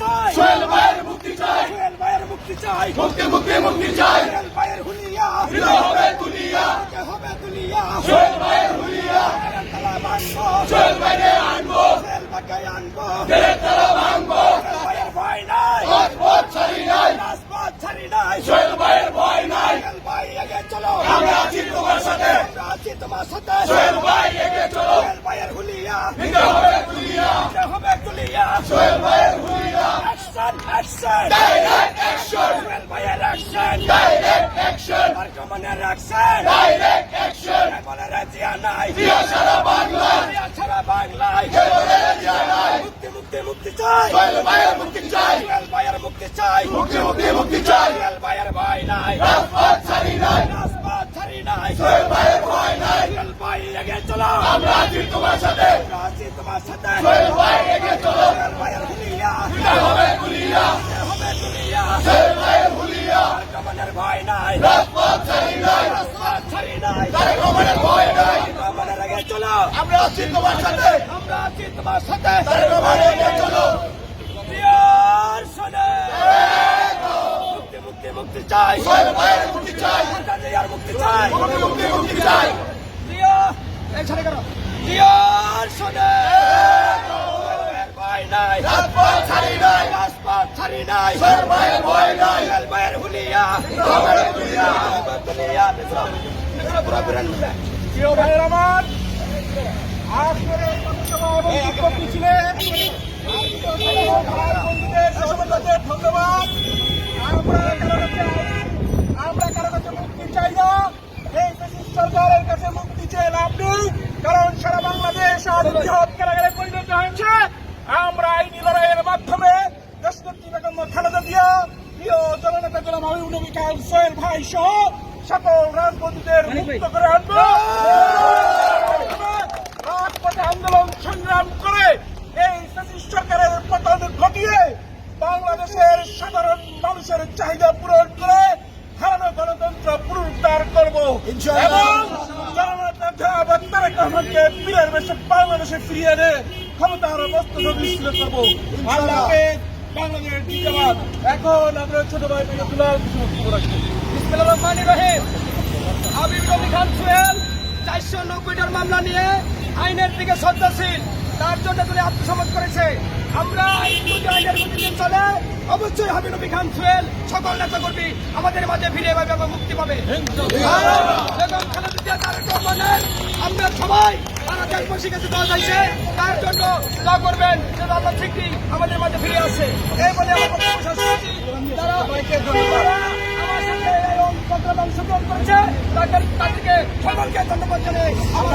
চাই। সোহেল ভাইয়ের মুক্তি চাই। সোহেল ভাইয়ের মুক্তি চাই। মুক্তি মুক্তি মুক্তি চাই। সোহেল ভাইয়ের হুলিয়া। ফিরে হবে দুনিয়া হবে দুলিয়া। সোহেল ভাইয়ের হুলিয়া। সোহেল ভাইকে আনব। সোহেল ভাইকে আনব। তারা ভাঙবো সোহেল ভাইয়ের ভয় নাই পথ পথ ছাড়ি নাই রাজপথ ছাড়ি নাই সোহেল ভাইয়ের ভয় নাই সোহেল ভাই এগে চলো আমরা আছি তোমার সাথে আমরা আছি তোমার সাথে সোহেল ভাই এগিয়ে চলো। সোহেল ভাইয়ের হুলিয়া। ফিরে হবে দুনিয়া কে হবে দুলিয়া সোহেল ভাইয়ের হুলিয়া। Action action direct action Sohel ভাইয়ের অ্যাকশন ডাইরেক্ট অ্যাকশন বর্তমানের অ্যাকশন ডাইরেক্ট অ্যাকশন বলে রাজিয়া নাই। দিয়া সারা বাংলায়। রাজিয়া ছাড়া বাংলায়। বলে রাজিয়া নাই। মুক্তি মুক্তি মুক্তি চাই। সোহেল ভাইয়ের মুক্তি চাই। সোহেল ভাইয়ের মুক্তি চাই। মুক্তি মুক্তি মুক্তি চাই। সোহেল ভাইয়ের ভয় নাই। রাজপথ ছাড়ি নাই। রাজপথ ছাড়ি নাই। সোহেল ভাইয়ের ভাই এগে চলো। আমরা আছি তোমার সাথে। আমরা আছি তোমার সাথে। সোহেল ভাই এগিয়ে চলো। সোহেল ভাইয়ের হুলিয়া ফিরে হবে কে হবে দুলিয়া সোহেল ভাইয়ের হুলিয়া বর্তমানের ভয় নাই। রাজপথ ছাড়ি নাই। রাজপথ ছাড়ি নাই। তারেক রহমানের ভয় নাই। বর্তমানের আগে চলো। আমরা আছি তোমার সাথে। আমরা আছি তোমার সাথে। তারেক রহমান এগিয়ে চলো। প্রিয়ার শোনে। মুক্তি মুক্তি মুক্তি চাই। সোহেল মুক্তি চাই। মুক্তি চাই। মুক্তি মুক্তি মুক্তি চাই। এই ছাড়ে কেন? প্রিয়ার শোনে ভাই নাই। রাজপথ ছাড়ি নাই। রাজপথ ছাড়ি নাই। ভয় হুলিয়া পুরো বিরান প্রিয় ভাইয়ের আমার এবং বিক্ষোভ মিছিলে আমার বন্ধুদের সহযোগিতাদের ধন্যবাদ আমরা কারও কাছে আইন, আমরা কারও কাছে মুক্তি চাই না এই ব্রিটিশ সরকারের কাছে মুক্তি চেয়ে লাভ নেই কারণ সারা আজ বৃহৎ কারাগারে পরিণত হয়েছে। আমরা আইনি লড়াইয়ের মাধ্যমে দেশনেত্রী বেগম খালেদা জিয়া প্রিয় জননেতা গোলাম হাবিব নবী খান সোহেল ভাই সহ সকল রাজবন্দীদের মুক্ত করে আনব। রাজপথে আন্দোলন সংগ্রাম করে এই সরকারের পতন ঘটিয়ে বাংলাদেশের সাধারণ মানুষের চাহিদা পূরণ করে হারানো গণতন্ত্র পুনরুদ্ধার করব। এবং তারেক রহমানকে পীরের বেশে বাংলাদেশে ফিরিয়ে এনে করব আল্লাহকে বাংলাদেশের জিন্দাবাদ। এখন আমরা ছোট ভাই থেকে দুলাল কিছু বক্তব্য রহিম। রবি খান সোহেল চারশো নব্বইটার মামলা নিয়ে আইনের দিকে শ্রদ্ধাশীল তার জন্য তিনি আত্মসমর্পণ করেছে। আমরা চলে, অবশ্যই হাবিব রবি খান সোহেল, সকল নেতা কর্মী আমাদের মাঝে ফিরে এবং মুক্তি পাবে। আমরা সবাই তারা জন্য দোয়া করবেন যে ঠিকই আমাদের মাঝে ফিরে আসে। এই বলে আমার তাদেরকে সকলকে ধন্যবাদ আমার